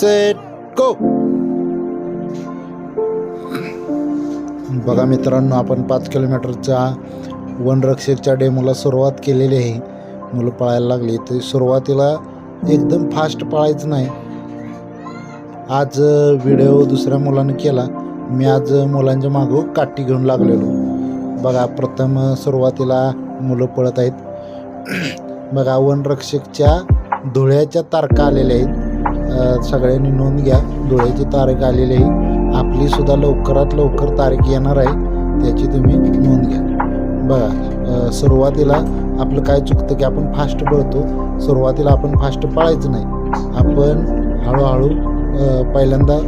Set go बघा मित्रांनो आपण पाच किलोमीटरच्या वनरक्षकच्या डेमोला सुरुवात केलेली आहे. मुलं पळायला लागली. तर सुरुवातीला एकदम फास्ट पळायचं नाही. आज व्हिडिओ दुसऱ्या मुलानं केला. मी आज मुलांच्या मागं काठी घेऊन लागलेलो. बघा प्रथम सुरुवातीला मुलं पळत आहेत. बघा वनरक्षकच्या धुळ्याच्या तारखा आलेल्या आहेत. सगळ्यांनी नोंद घ्या. धुळ्याची तारीख आलेली आहे. आपली सुद्धा लवकरात लवकर तारीख येणार आहे. त्याची तुम्ही नोंद घ्या. बघा सुरुवातीला आपलं काय चुकतं की आपण फास्ट पळतो. सुरुवातीला आपण फास्ट पळायचं नाही. आपण हळूहळू पहिल्यांदा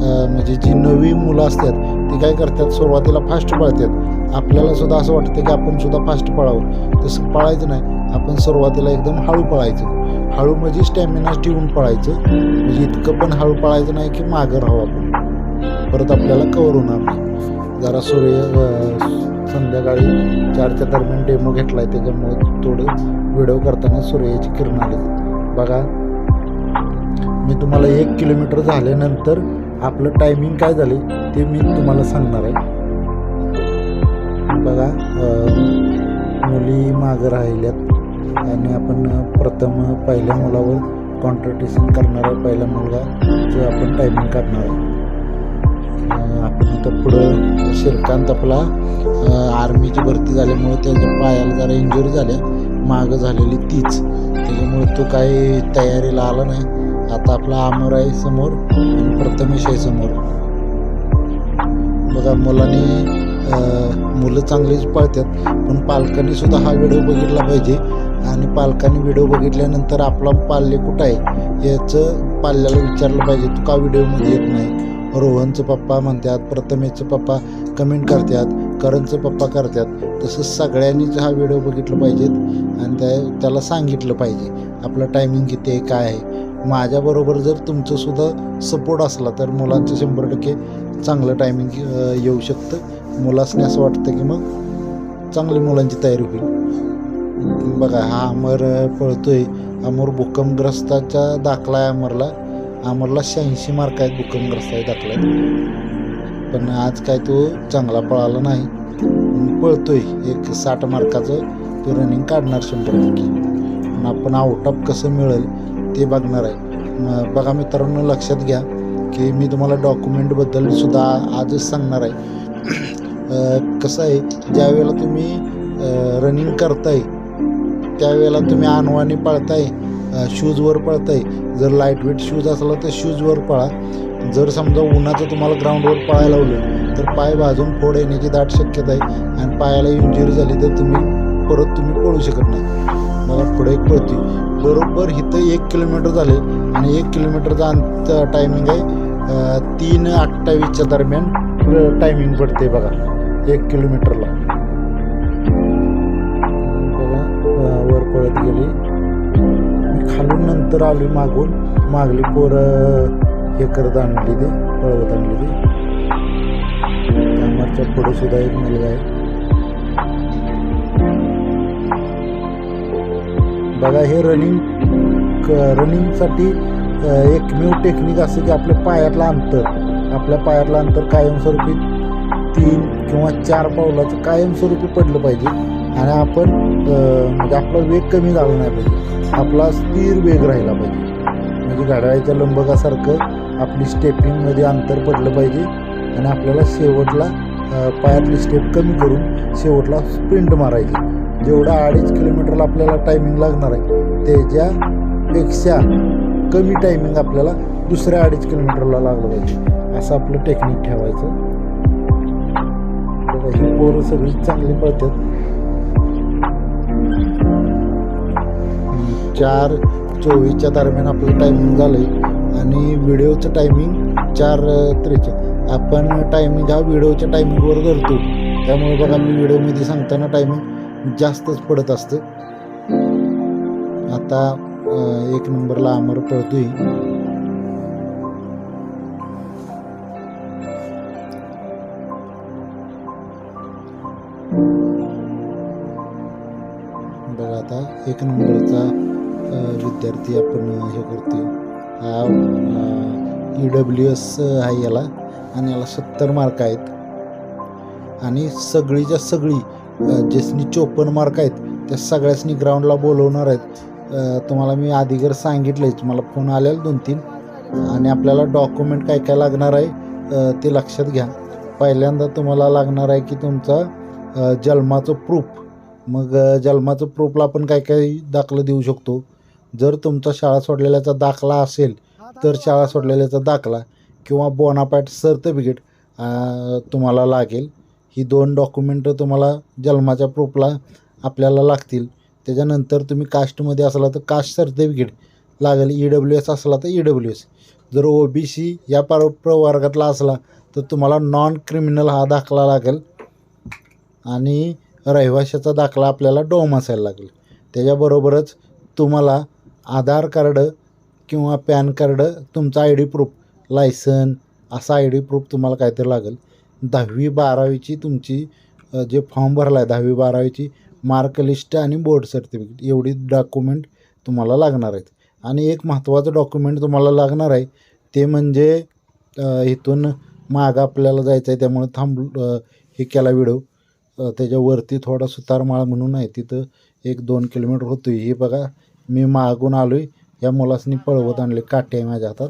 म्हणजे जी नवी मुलं असतात ती काय करतात? सुरुवातीला फास्ट पळतात. आपल्याला सुद्धा असं वाटतं की आपण सुद्धा फास्ट पळावं. तसं पळायचं नाही. आपण सुरुवातीला एकदम हळू पळायचं. हळू म्हणजे स्टॅमिना ठेवून पळायचं. म्हणजे इतकं पण हळू पळायचं नाही की मागं राहावं आपण. परत आपल्याला कवर होणार नाही. जरा सूर्य संध्याकाळी चारच्या दरम्यान डेमो घेतला आहे त्याच्यामुळे थोडं व्हिडिओ करताना सूर्याची किरण आली. बघा मी तुम्हाला एक किलोमीटर झाल्यानंतर आपलं टायमिंग काय झाले ते मी तुम्हाला सांगणार आहे. बघा मुली मागं राहिल्यात. आणि आपण प्रथम पहिल्या मुलावर कॉन्ट्रटिशन करणार आहे पहिला मुलगा जो आपण टायमिंग काढणार आहे. आपण आता पुढं श्रीकांत आपला आर्मीची भरती झाल्यामुळे त्याच्या पायाला जरा इंजुरी झाल्या. मागं झालेली तीच. त्याच्यामुळे तो काही तयारीला आला नाही. आता आपला आमोर आहे समोर आणि प्रथमेश आहे समोर. बघा मुलांनी मुलं चांगलीच पळतात पण पालकांनी सुद्धा हा व्हिडिओ बघितला पाहिजे. आणि पालकांनी व्हिडिओ बघितल्यानंतर आपला पाल्य कुठं आहे याचं पाल्याला विचारलं पाहिजे. तू का व्हिडिओमध्ये येत नाही? रोहनचं पप्पा म्हणतात प्रथमेचं पप्पा कमेंट करतात करणचं पप्पा करतात. तसं सगळ्यांनीच हा व्हिडिओ बघितला पाहिजेत आणि त्या त्याला सांगितलं पाहिजे आपलं टायमिंग किती आहे काय आहे. माझ्याबरोबर जर तुमचंसुद्धा सपोर्ट असला तर मुलांचं शंभर टक्के चांगलं टायमिंग येऊ शकतं. मुलासने असं वाटतं की मग चांगली मुलांची तयारी होईल. बघा हा अमर पळतोय. अमर भूकंपग्रस्ताचा दाखला आहे अमरला. अमरला शहाऐंशी मार्क आहेत भूकंपग्रस्त दाखला दाखल्यात पण आज काय तो चांगला पळाला नाही. पळतोय. एक साठ मार्काचं तो रनिंग काढणार शंभर टक्के आपण आउट ऑफ कसं मिळेल ते बघणार आहे. बघा मित्रांनो लक्षात घ्या की मी तुम्हाला डॉक्युमेंटबद्दल सुद्धा आजच सांगणार आहे. कसं आहे ज्यावेळेला तुम्ही रनिंग करताय त्यावेळेला तुम्ही अनवाणी पळताय शूजवर पळताय. जर लाइट वेट शूज असला तर शूजवर पळा. जर समजा उन्हाचं तुम्हाला ग्राउंडवर पळायला लावलं तर पाय भाजून फोड येण्याची दाट शक्यता आहे. आणि पायाला इंजुरी झाली तर तुम्ही परत तुम्ही पळू शकत नाही. मला पुढे एक पळती बरोबर इथं एक किलोमीटर झाले आणि एक किलोमीटरचा अंत टायमिंग आहे तीन अठ्ठावीसच्या दरम्यान टायमिंग पडते बघा एक किलोमीटरला नंतर आली मागून. मागली पोरं हे करत आणली ते पळवत आणली ते. कामाच्या पुढे सुद्धा एक मुलगा आहे. बघा हे रनिंग रनिंगसाठी एकमेव टेक्निक असं की आपल्या पायातलं अंतर. आपल्या पायातलं अंतर कायमस्वरूपी तीन किंवा चार पावलाचं कायमस्वरूपी पडलं पाहिजे. आणि आपण म्हणजे आपला वेग कमी झाला नाही पाहिजे. आपला स्थिर वेग राहिला पाहिजे. म्हणजे घड्याळाच्या लंबकासारखं आपली स्टेपिंगमध्ये अंतर पडलं पाहिजे आणि आपल्याला शेवटला पायातली स्टेप कमी करून शेवटला स्प्रिंट मारायची. जेवढा अडीच किलोमीटरला आपल्याला टायमिंग लागणार आहे त्याच्यापेक्षा कमी टायमिंग आपल्याला दुसऱ्या अडीच किलोमीटरला लागलं पाहिजे. असं आपलं टेक्निक ठेवायचं. ही पोरं सगळी चांगली पळतात. चार चोवीसच्या दरम्यान आपलं टायमिंग झालं आहे आणि व्हिडिओचं टायमिंग चार अ, आपण टायमिंग ह्या व्हिडिओच्या टायमिंगवर धरतो त्यामुळे बघा मी व्हिडिओमध्ये सांगताना टायमिंग जास्तच पडत असतं. आता एक नंबरला अमर पळतोय. बघा आता एक नंबरचा विद्यार्थी आपण हे करतोय. हा ई डब्ल्यू एस आहे याला. आणि याला सत्तर मार्क आहेत. आणि सगळीच्या सगळी ज्यासनी चोपन्न मार्क आहेत त्या सगळ्यासनी ग्राउंडला बोलवणार आहेत. तुम्हाला मी आधीगर सांगितलेच मला फोन आलेला दोन तीन आणि आपल्याला डॉक्युमेंट काय काय लागणार आहे ते लक्षात घ्या. पहिल्यांदा तुम्हाला लागणार आहे की तुमचा जन्माचं प्रूफ मग जन्माचं प्रूफला आपण काय काय दाखलं देऊ शकतो? जर तुमचा शाळा सोडलेल्याचा दाखला असेल तर शाळा सोडलेल्याचा दाखला किंवा बोनापॅट सर्टिफिकेट तुम्हाला लागेल. ही दोन डॉक्युमेंट तुम्हाला जन्माच्या प्रूफला आपल्याला लागतील. त्याच्यानंतर तुम्ही कास्टमध्ये असला तर कास्ट सर्टिफिकेट लागेल. ई डब्ल्यू एस असला तर ई डब्ल्यू एस जर ओ बी सी या पर प्रवर्गातला असला तर तुम्हाला नॉन क्रिमिनल हा दाखला लागेल. आणि रहिवाशाचा दाखला आपल्याला डोम असायला लागेल. त्याच्याबरोबरच तुम्हाला आधार कार्ड किंवा पॅन कार्ड तुमचा आय डी प्रूफ लायसन असा आय डी प्रूफ तुम्हाला काहीतरी लागेल. दहावी बारावीची तुमची जे फॉर्म भरला आहे दहावी बारावीची मार्कलिस्ट आणि बोर्ड सर्टिफिकेट एवढी डॉक्युमेंट तुम्हाला लागणार आहेत. आणि एक महत्त्वाचं डॉक्युमेंट तुम्हाला लागणार आहे ते म्हणजे इथून मागं आपल्याला जायचं आहे त्यामुळे थांब हे केला व्हिडिओ. त्याच्यावरती थोडा सुतारमाळ म्हणून आहे तिथं एक दोन किलोमीटर होतो हे बघा मी मागून आलो आहे या मुलासनी पळवत आणले काटे आहे माझ्या हातात.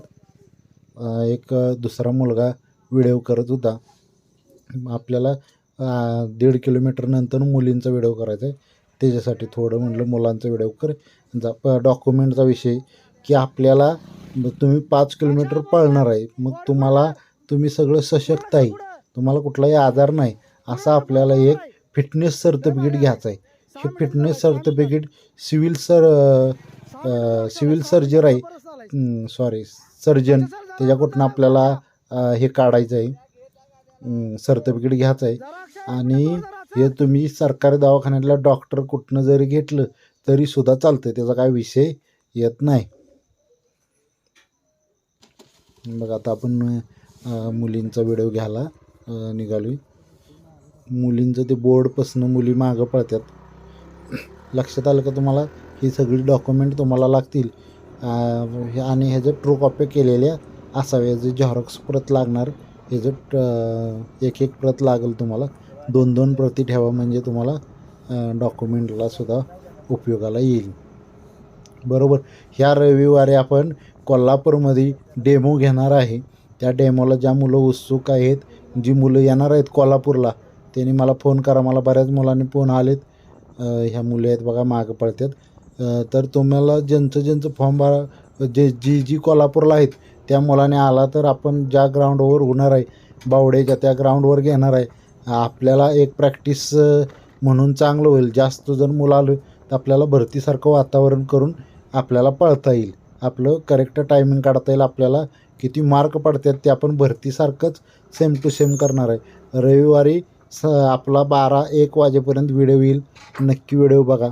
एक दुसरा मुलगा व्हिडिओ करत होता. आपल्याला दीड किलोमीटर नंतर मुलींचा व्हिडिओ करायचा आहे त्याच्यासाठी थोडं म्हटलं मुलांचा व्हिडिओ कर. जा प डॉक्युमेंटचा विषय. की आपल्याला तुम्ही पाच किलोमीटर पळणार आहे मग तुम्हाला तुम्ही सगळं सशक्त आहे. तुम्हाला कुठलाही आजार नाही. असा आपल्याला एक फिटनेस सर्टिफिकेट घ्यायचं आहे हे fitness certificate civil sir civil surgeon आहे सॉरी सर्जन त्याच्याकडून आपल्याला uh, हे काढायचं आहे mm, सर्टिफिकेट घ्यायचं आहे आणि हे तुम्ही सरकारी दवाखान्यातल्या डॉक्टर कुठनं जरी घेतलं तरी सुद्धा चालतं त्याचा काय विषय येत नाही. बघा आता आपण uh, मुलींचा व्हिडिओ घ्यायला uh, निघालो मुलींचं ते बोर्डपासनं मुली मागं पळतात लक्षात आलं का तुम्हाला? ही सगळी डॉक्युमेंट तुम्हाला लागतील. आणि ह्याचं ट्रू कॉपी केलेल्या असाव्या जे झेरॉक्स प्रत लागणार ह्याचं ट- एक एक प्रत लागेल तुम्हाला. दोन दोन प्रती ठेवा म्हणजे तुम्हाला डॉक्युमेंटला सुद्धा उपयोगाला येईल. बरोबर. ह्या रविवारी आपण कोल्हापूरमध्ये डेमो घेणार आहे. त्या डेमोला ज्या मुलं उत्सुक आहेत जी मुलं येणार आहेत कोल्हापूरला त्यांनी मला फोन करा. मला बऱ्याच मुलांनी फोन आलेत. ह्या मुली आहेत बघा मागं पडतात. तर तुम्हाला ज्यांचं ज्यांचं फॉर्म भरा जे जी जी कोल्हापूरला आहेत त्या मुलाने आला तर आपण ज्या ग्राउंडवर होणार आहे बावडेच्या त्या ग्राउंडवर घेणार आहे. आपल्याला एक प्रॅक्टिस म्हणून चांगलं होईल. जास्त जर मुलं आलं तर आपल्याला भरतीसारखं वातावरण करून आपल्याला पळता येईल. आपलं करेक्ट टायमिंग काढता येईल. आपल्याला किती मार्क पडतात ते आपण भरतीसारखंच सेम टू सेम करणार आहे. रविवारी स आपला बारा एक वाजेपर्यंत व्हिडिओ येईल. नक्की व्हिडिओ बघा.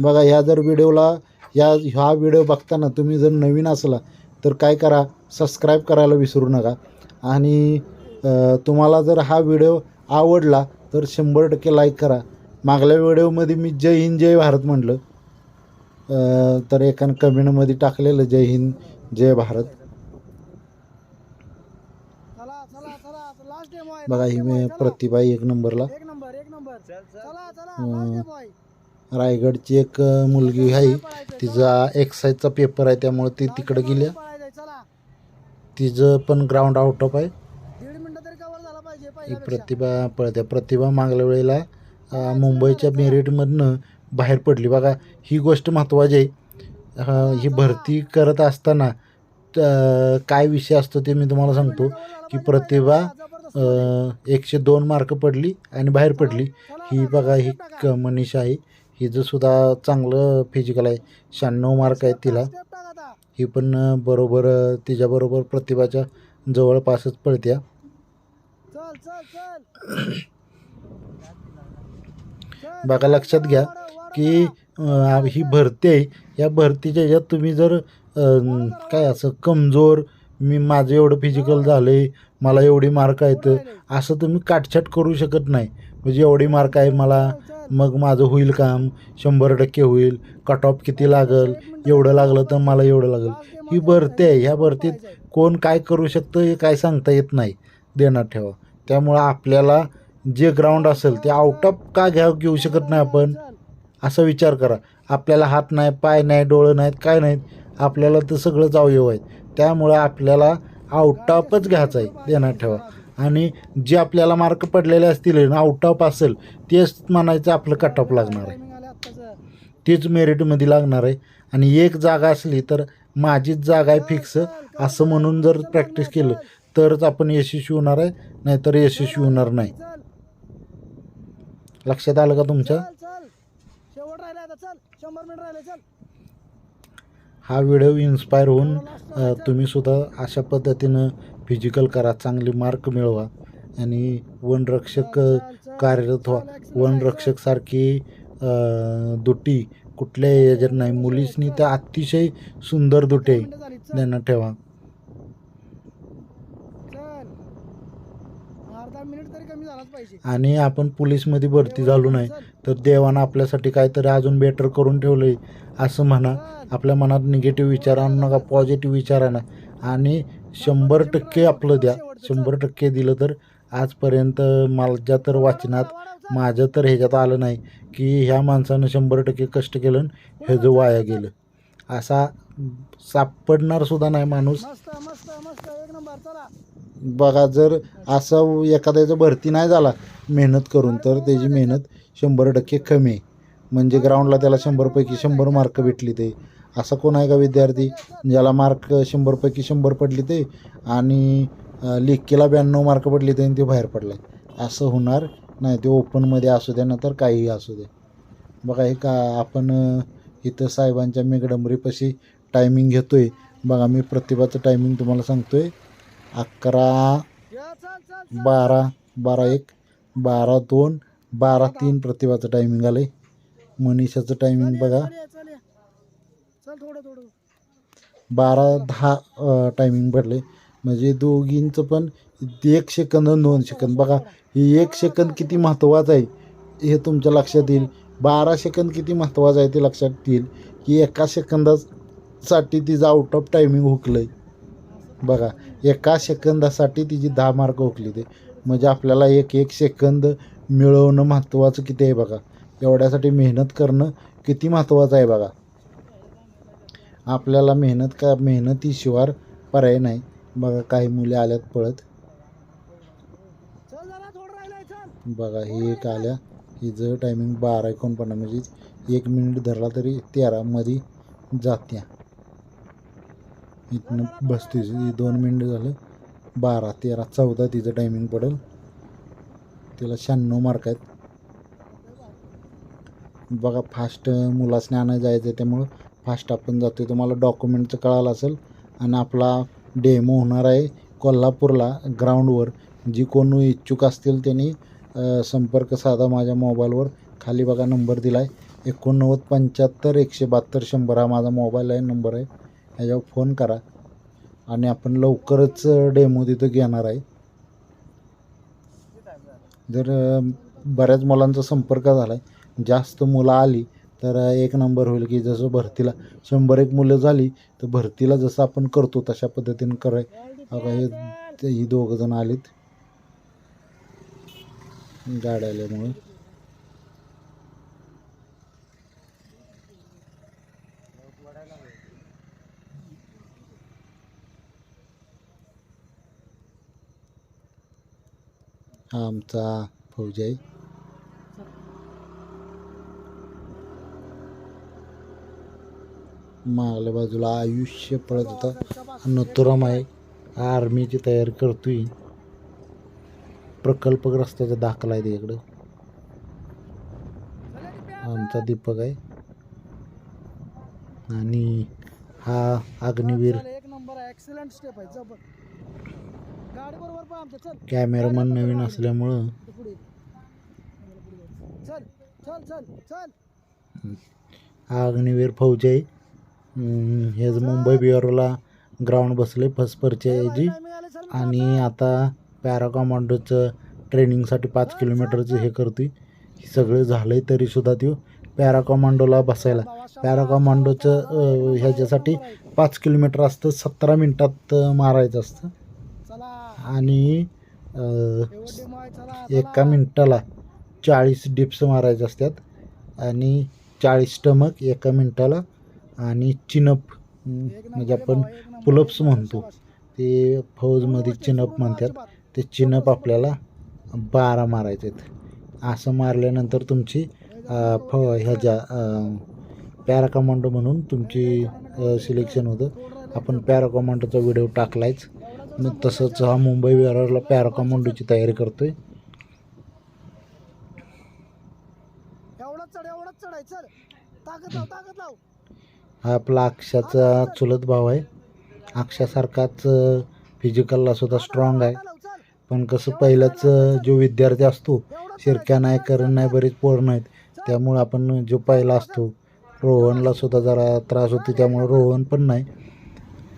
बघा ह्या जर व्हिडिओला या ह्या व्हिडिओ बघताना तुम्ही जर नवीन असला तर काय करा? सबस्क्राईब करायला विसरू नका. आणि तुम्हाला जर हा व्हिडिओ आवडला तर शंभर टक्के लाईक करा. मागल्या व्हिडिओमध्ये मी जय हिंद जय भारत म्हटलं. तर एकानं कमेंटमध्ये टाकलेलं जय हिंद जय भारत. बघा ही मी प्रतिभा एक नंबरला. रायगडची एक मुलगी आहे. तिचा एक्साईजचा पेपर आहे त्यामुळे ती तिकडं गेल्या तिचं पण ग्राउंड आउट ऑफ आहे. दीड मिनिट तरी कव्हर झाला पाहिजे ही. प्रतिभा पळत्या प्रतिभा मागल्या वेळेला मुंबईच्या मेरिटमधनं बाहेर पडली. बघा ही गोष्ट महत्त्वाची आहे. ही भरती करत असताना काय विषय असतो ते मी तुम्हाला सांगतो. की प्रतिभा एकशे दोन मार्क पडली आणि बाहेर पडली ही बघा ही क. मनीषा आहे हिचं सुद्धा चांगलं फिजिकल आहे शहाण्णव मार्क आहेत तिला. ही पण बरोबर तिच्याबरोबर प्रतिभाच्या जवळपासच पळत्या चल, बघा लक्षात घ्या की ही भरती आहे या भरतीच्या ह्याच्यात तुम्ही जर काय असं कमजोर मी माझं एवढं फिजिकल झालं आहे मला एवढी मार्क आहेत. असं तुम्ही काटछाट करू शकत नाही. म्हणजे एवढी मार्क आहे मला. मग माझं होईल काम. शंभर टक्के होईल. कट ऑफ किती लागेल? एवढं लागलं तर मला एवढं लागेल. ही भरती आहे. ह्या भरतीत कोण काय करू शकतं हे काय सांगता येत नाही. देण्यात ठेवा. त्यामुळं आपल्याला जे ग्राउंड असेल ते आउट ऑफ का घ्या घेऊ शकत नाही आपण? असा विचार करा. आपल्याला हात नाही पाय नाही डोळं नाहीत काय नाहीत. आपल्याला तर सगळंच अवयव आहेत. त्यामुळं आपल्याला आउट ऑफच घ्यायचं आहे देण्यात ठेवा. आणि जे आपल्याला मार्क पडलेले असतील आउट ऑफ असेल तेच म्हणायचं आपलं कट ऑफ लागणार आहे. तेच मेरिटमध्ये लागणार आहे. आणि एक जागा असली तर माझीच जागा आहे फिक्स असं म्हणून जर प्रॅक्टिस केलं तरच आपण यशस्वी होणार आहे नाहीतर यशस्वी होणार नाही. लक्षात आलं का तुमच्या चल चल शेवट राहिला आता चल शंभर मिनिट राहिले चल हा व्हिडिओ इन्स्पायर होऊन तुम्ही सुद्धा अशा पद्धतीनं फिजिकल करा चांगले मार्क मिळवा आणि वनरक्षक कार्यरत व्हा. वनरक्षकसारखी दुटी कुठल्याही याच्यात नाही. मुलीसनी तर अतिशय सुंदर दुटे त्यांना ध्यानात ठेवा चल अर्धा मिनिट तरी कमी झालाच पाहिजे आणि आपण पोलीसमध्ये भरती झालो नाही तर देवानं आपल्यासाठी काहीतरी अजून बेटर करून ठेवलं आहे असं म्हणा. आपल्या मनात निगेटिव्ह विचार आणू नका पॉझिटिव्ह विचार आणा. आणि शंभर टक्के आपलं द्या. शंभर टक्के दिलं तर आजपर्यंत माझ्या तर वाचनात माझं तर ह्याच्यात आलं नाही की ह्या माणसानं शंभर टक्के कष्ट केलं आणि ह्याचं वाया गेलं. असा सापडणार सुद्धा नाही माणूस. बघा जर असं एखाद्याचं भरती नाही झाला मेहनत करून तर त्याची मेहनत शंभर टक्के कमी आहे. म्हणजे ग्राउंडला त्याला शंभरपैकी शंभर मार्क भेटली ते. असं कोण आहे का विद्यार्थी? ज्याला मार्क शंभरपैकी शंभर पडली ते आणि अं, लेखीला ब्याण्णव मार्क पडले ते आणि ते बाहेर पडला. असं होणार नाही. ते ओपनमध्ये असू द्या नंतर काहीही असू दे. बघा हे का आपण इथं साहेबांच्या मेघडंबरीपाशी टायमिंग घेतो आहे बघा मी प्रतिभाचं टायमिंग तुम्हाला सांगतो आहे अकरा. बारा बारा एक बारा दोन बारा तीन प्रतिभाचं टायमिंग आलं आहे मनीषाचं टायमिंग बघा. बारा दहा टायमिंग पडले म्हणजे दोघींचं पण एक सेकंद दोन सेकंद. बघा हे एक सेकंद किती महत्त्वाचं आहे हे तुमच्या लक्षात येईल. बारा सेकंद किती महत्त्वाचं आहे ते लक्षात येईल. की एका सेकंदासाठी तिचं आउट ऑफ टायमिंग हुकलं आहे बघा एका सेकंदासाठी तिची दहा मार्क हुकली ते. म्हणजे आपल्याला एक एक सेकंद मिळवणं महत्त्वाचं किती आहे बघा. एवढ्यासाठी मेहनत करणं किती महत्त्वाचं आहे बघा. आपल्याला मेहनत का मेहनतीशिवाय पर्याय नाही. बघा काही मुले आल्यात पळत. बघा ही एक आल्या. हिचं टायमिंग बारा एकोणपन्नास म्हणजे एक मिनिट धरला तरी तेरामध्ये जात्या. इथनं बसतीस दोन मिनिट झालं. बारा तेरा चौदा तिचं टायमिंग पडेल. तिला शहाण्णव मार्क आहेत. बघा फास्ट मुलासने आणायला जायचं आहे त्यामुळं फास्ट आपण जातो आहे तुम्हाला डॉक्युमेंटचं कळालं असेल. आणि आपला डेमो होणार आहे कोल्हापूरला ग्राउंडवर जी कोण इच्छुक असतील त्यांनी संपर्क साधा माझ्या मोबाईलवर खाली बघा नंबर दिला आहे एकोणनव्वद पंच्याहत्तर एकशे बहात्तर शंभर हा माझा मोबाईल आहे नंबर आहे. ह्याच्यावर फोन करा. आणि आपण लवकरच डेमो तिथं घेणार आहे. जर बऱ्याच मुलांचा संपर्क झाला आहे जास्त मुलं आली तर एक नंबर होईल की जसं भरतीला शंभर एक मुलं झाली तर भरतीला जसं आपण करतो तशा पद्धतीने कराय. अगं हे ही दोघंजण आलीत. गाड्या आल्यामुळे हा आमचा फौजी आहे मागल्या बाजूला आयुष्य पळत होता. नथुराम आहे. आर्मीची तयारी करतोय. प्रकल्पग्रस्ताचा दाखला आहे तिकडं आमचा दीपक आहे. आणि हा अग्निवीर. कॅमेरामन नवीन असल्यामुळं. अग्निवीर फौजी हेच मुंबई बिहारला ग्राउंड बसले फर्स्ट चल आणि आता. पॅरा कमांडोचं ट्रेनिंगसाठी पाच किलोमीटरचं हे करतोय. हे सगळं झालं आहे तरीसुद्धा तो पॅरा कमांडोला बसायला. पॅरा कमांडोचं ह्याच्यासाठी पाच किलोमीटर असतं सतरा मिनटात मारायचं असतं. आणि एका मिनटाला चाळीस डिप्स मारायचे असतात आणि चाळीस टमक एका मिनटाला आणि चिनप म्हणजे आपण पुलप्स म्हणतो ते फौजमध्ये चिनप म्हणतात. ते चिनप आपल्याला बारा मारायचे आहेत. असं मारल्यानंतर तुमची फ ह्याच्या पॅरा कमांडो म्हणून तुमची सिलेक्शन होतं. आपण पॅरा कमांडोचा व्हिडिओ टाकलायच. मग तसंच हा मुंबई विरारला पॅरा कमांडोची तयारी करतोय. हा आपला अक्षाचा चुलत भाव आहे. अक्षासारखाच फिजिकलला सुद्धा स्ट्रॉंग आहे. पण कसं पहिलाच जो विद्यार्थी असतो शिरक्या नाही करण नाही बरेच पोरं आहेत त्यामुळे आपण जो पहिला असतो रोहनला सुद्धा जरा त्रास होतो त्यामुळे रोहन पण नाही.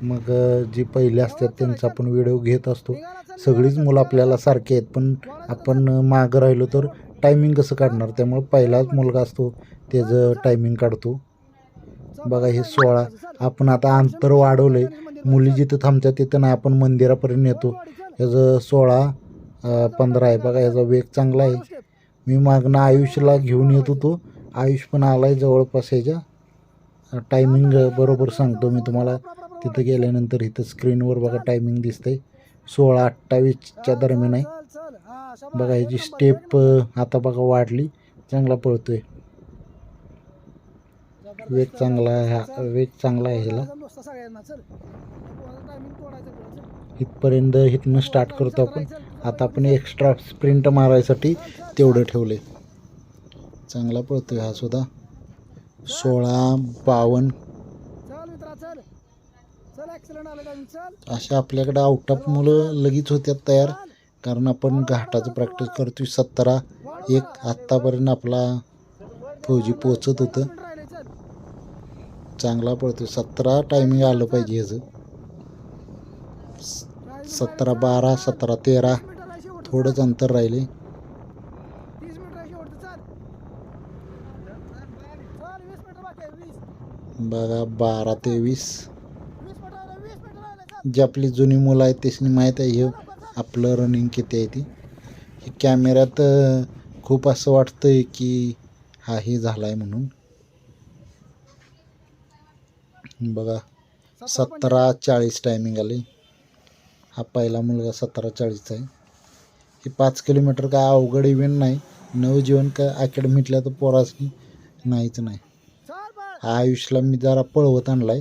मग जी पहिले असतात त्यांचा आपण व्हिडिओ घेत असतो. सगळीच मुलं आपल्याला सारखी आहेत पण आपण मागं राहिलो तर टायमिंग कसं काढणार? त्यामुळे पहिलाच मुलगा असतो त्याचं टायमिंग काढतो. बघा हे सोळा. आपण आता अंतर वाढवलंय. मुली जिथं थांबतात तिथं नाही आपण मंदिरापर्यंत येतो ह्याचं सोळा पंधरा आहे. बघा ह्याचा वेग चांगला आहे. मी मागणं आयुषला घेऊन येत होतो. आयुष पण आला आहे जवळपास ह्याच्या. टायमिंग बरोबर सांगतो मी तुम्हाला. तिथं गेल्यानंतर इथं स्क्रीनवर बघा टायमिंग दिसतंय. सोळा अठ्ठावीसच्या दरम्यान आहे. बघा ह्याची स्टेप आता बघा वाढली. चांगला पळतोय. वेग चांगला आहे हा. वेग चांगला आहे ह्याला. इथपर्यंत इथनं स्टार्ट करतो आपण. आता आपण एक्स्ट्रा स्प्रिंट मारायसाठी तेवढं ठेवले चांगला पळतोय हा सुद्धा. सोळा बावन्न अशा आपल्याकडे आउट ऑफ मुलं लगेच होत्यात तयार. कारण आपण घाटाचं प्रॅक्टिस करतोय सतरा एक आत्तापर्यंत आपला फौजी पोचत होतं. चांगला पळतोय. सतरा टायमिंग आलं पाहिजे ह्याचं. सतरा बारा सतरा तेरा. थोडंच अंतर राहिले. तीस मिनिटं राहायची जी आपली जुनी मुलं आहेत त्याची माहीत आहे हे आपलं रनिंग किती आहे ती. हे कॅमेऱ्यात खूप असं वाटतंय की हा हे झाला आहे म्हणून. बघा सतरा चाळीस टायमिंग आले. हा पहिला मुलगा सतरा चाळीसचा आहे. हे पाच किलोमीटर काय अवघड इव्हेंट नाही. नवजीवन काय अकॅडमीतल्या तर पोरासनी नाहीच नाही. हा आयुषला मी जरा पळवत आणला आहे.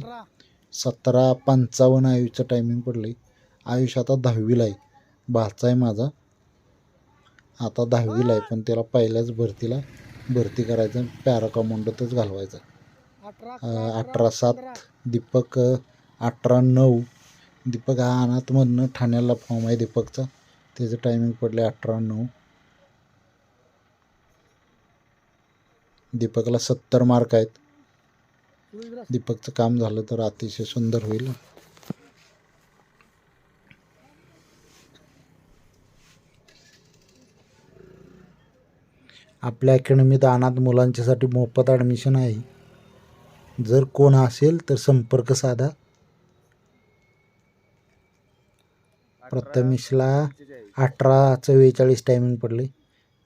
सतरा पंचावन्न आयुषचं टायमिंग पडलं आहे आयुष आता दहावीला आहे. भाचा आहे माझा. आता दहावीला आहे पण त्याला पहिल्याच भरतीला भरती करायचं पॅरा कमांडोतच घालवायचं. अठरा सात दीपक अठरा नऊ. दीपक हा अनाथमधनं ठाण्याला फॉर्म आहे दीपकचा. त्याचं टायमिंग पडलं अठरा नऊ. दीपकला सत्तर मार्क आहेत. दीपकचं काम झालं तर अतिशय सुंदर होईल. आपल्या अकॅडमीत अनाथ मुलांच्यासाठी मोफत ॲडमिशन आहे. जर कोण असेल तर संपर्क साधा. प्रथमेशला अठरा चव्वेचाळीस टायमिंग पडले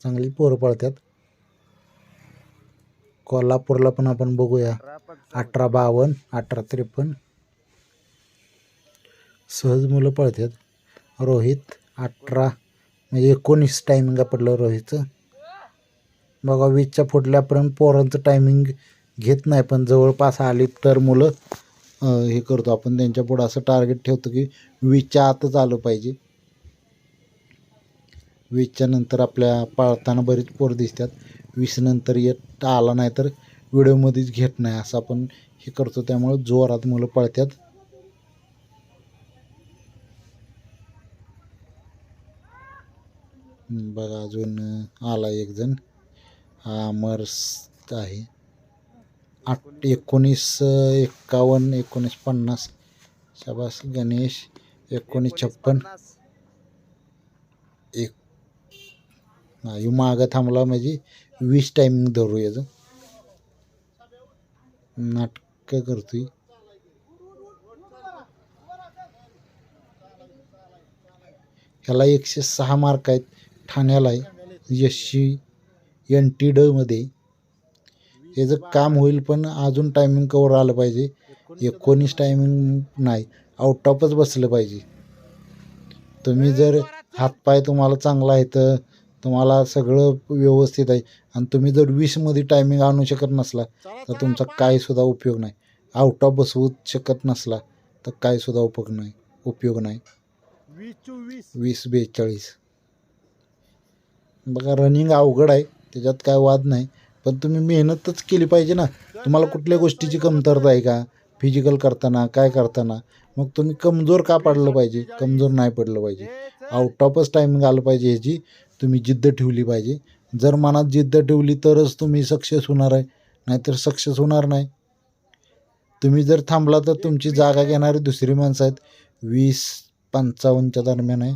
चांगली पोरं पळतात कोल्हापूरला पण आपण बघूया. अठरा बावन्न अठरा त्रेपन्न. सहज मुलं पळतात. रोहित अठरा म्हणजे एकोणीस टायमिंग पडलं रोहितचं. बघा वीजच्या फुटल्यापर्यंत पोरांचं टायमिंग घेत नाही पण जवळपास आली तर मुलं हे करतो आपण. त्यांच्या पुढं असं टार्गेट ठेवतो की वीजच्या आतच आलं पाहिजे. वीजच्या नंतर आपल्या पाळताना बरीच पोर दिसतात. वीस नंतर येत आला नाही तर व्हिडिओमध्येच घेत नाही असं आपण हे करतो. त्यामुळं जोरात मुलं पळतात बघा अजून आला एक जण हा अमर स- आहे. आठ एकोणीस एक्कावन्न एकोणीस पन्नास. शाबास गणेश. एकोणीस छप्पन. एक नाही मागं थांबला म्हणजे वीस टायमिंग धरू याचं नाटकं करतोय. ह्याला एकशे सहा मार्क आहेत. ठाण्याला आहे. सी एन टी डमध्ये याचं काम होईल पण अजून टायमिंग कवर आलं पाहिजे. एकोणीस टायमिंग नाही. आउट ऑफच बसलं पाहिजे. तुम्ही जर हातपाय तुम्हाला चांगला आहे तर तुम्हाला सगळं व्यवस्थित आहे. आणि तुम्ही जर वीसमध्ये टायमिंग आणू शकत नसला तर तुमचा काय सुद्धा उपयोग नाही. आउट ऑफ बसवू शकत नसला तर काय सुद्धा उपयोग नाही. उपयोग नाही. वीस बेचाळीस. बघा रनिंग अवघड आहे. त्याच्यात काय वाद नाही. पण तुम्ही मेहनतच केली पाहिजे ना. तुम्हाला कुठल्या गोष्टीची कमतरता आहे का? फिजिकल करताना काय करताना? मग तुम्ही कमजोर का पडलं पाहिजे? कमजोर नाही पडलं पाहिजे. आउट ऑफच टायमिंग आलं पाहिजे ह्याची. तुम्ही जिद्द ठेवली पाहिजे. जर मनात जिद्द ठेवली तरच तुम्ही सक्सेस होणार आहे नाहीतर सक्सेस होणार नाही. तुम्ही जर थांबला तर तुमची जागा घेणारी दुसरी माणसं आहेत. वीस पंचावन्नच्या दरम्यान आहे.